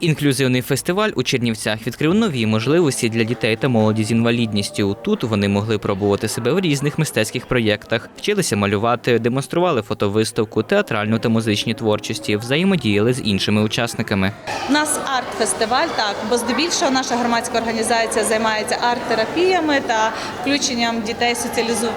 Інклюзивний фестиваль у Чернівцях відкрив нові можливості для дітей та молоді з інвалідністю. Тут вони могли пробувати себе в різних мистецьких проєктах, вчилися малювати, демонстрували фотовиставку, театральну та музичні творчості, взаємодіяли з іншими учасниками. У нас арт-фестиваль, так, бо здебільшого наша громадська організація займається арт-терапіями та включенням дітей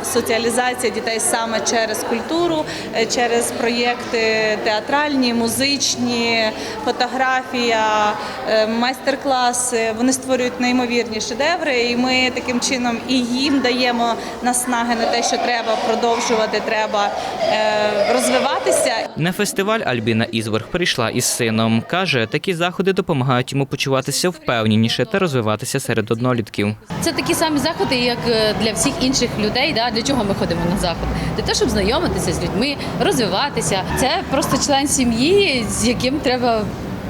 соціалізація дітей саме через культуру, е, через проєкти театральні, музичні, фотографія, е, майстер-класи. Вони створюють неймовірні шедеври, і ми таким чином і їм даємо наснаги на те, що треба продовжувати, треба е, розвиватися На фестиваль Альбіна Ізворг прийшла із сином. Каже, такі заходи допомагають йому почуватися впевненіше та розвиватися серед однолітків. Це такі самі заходи, як е, для всіх інших людей. Да? Для чого ми ходимо на заходи? Для того, щоб знайомитися з людьми, розвиватися. Це просто член сім'ї, з яким треба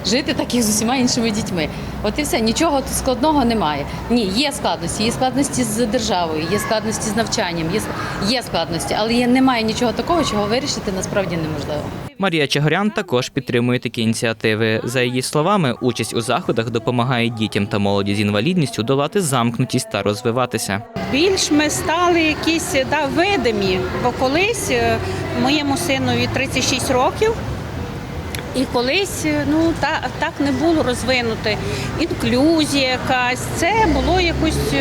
жити, так як з усіма іншими дітьми. От і все, нічого складного немає. Ні, є складності, є складності з державою, є складності з навчанням, є, є складності, але є, немає нічого такого, чого вирішити насправді неможливо. Марія Чагорян також підтримує такі ініціативи. За її словами, участь у заходах допомагає дітям та молоді з інвалідністю долати замкнутість та розвиватися. більш ми стали якісь да, видимі, бо колись е, моєму синові 36 років. І колись е, ну та так не було розвинути. Інклюзія якась, це було якось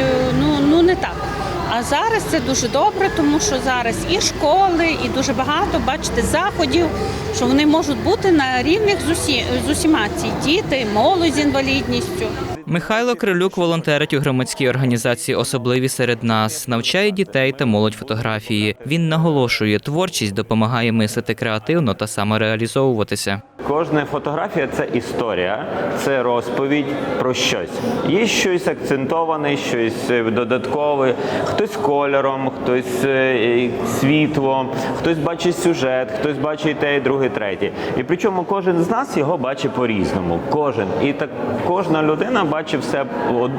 А зараз це дуже добре, тому що зараз і школи, і дуже багато бачите заходів, що вони можуть бути на рівних з усі з усіма ці діти, молодь з інвалідністю. Михайло Крилюк волонтерить у громадській організації Особливі серед нас, навчає дітей та молодь фотографії. Він наголошує, творчість допомагає мислити креативно та самореалізовуватися. Кожна фотографія це історія, це розповідь про щось. Є щось акцентоване, щось е, додаткове, хтось кольором, хтось е, світлом, хтось бачить сюжет, хтось бачить те, і друге, третє. І причому кожен з нас його бачить по-різному. Кожен. І так кожна людина бачить все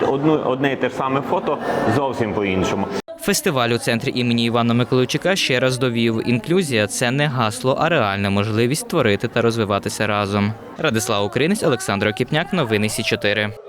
одну, одне і те ж саме фото зовсім по-іншому. Фестиваль у центрі імені Івана Миколайчука ще раз довів: інклюзія це не гасло, а реальна можливість творити та розвиватися разом. Радислав Українець, Олександр Окіпняк, новини Сі 4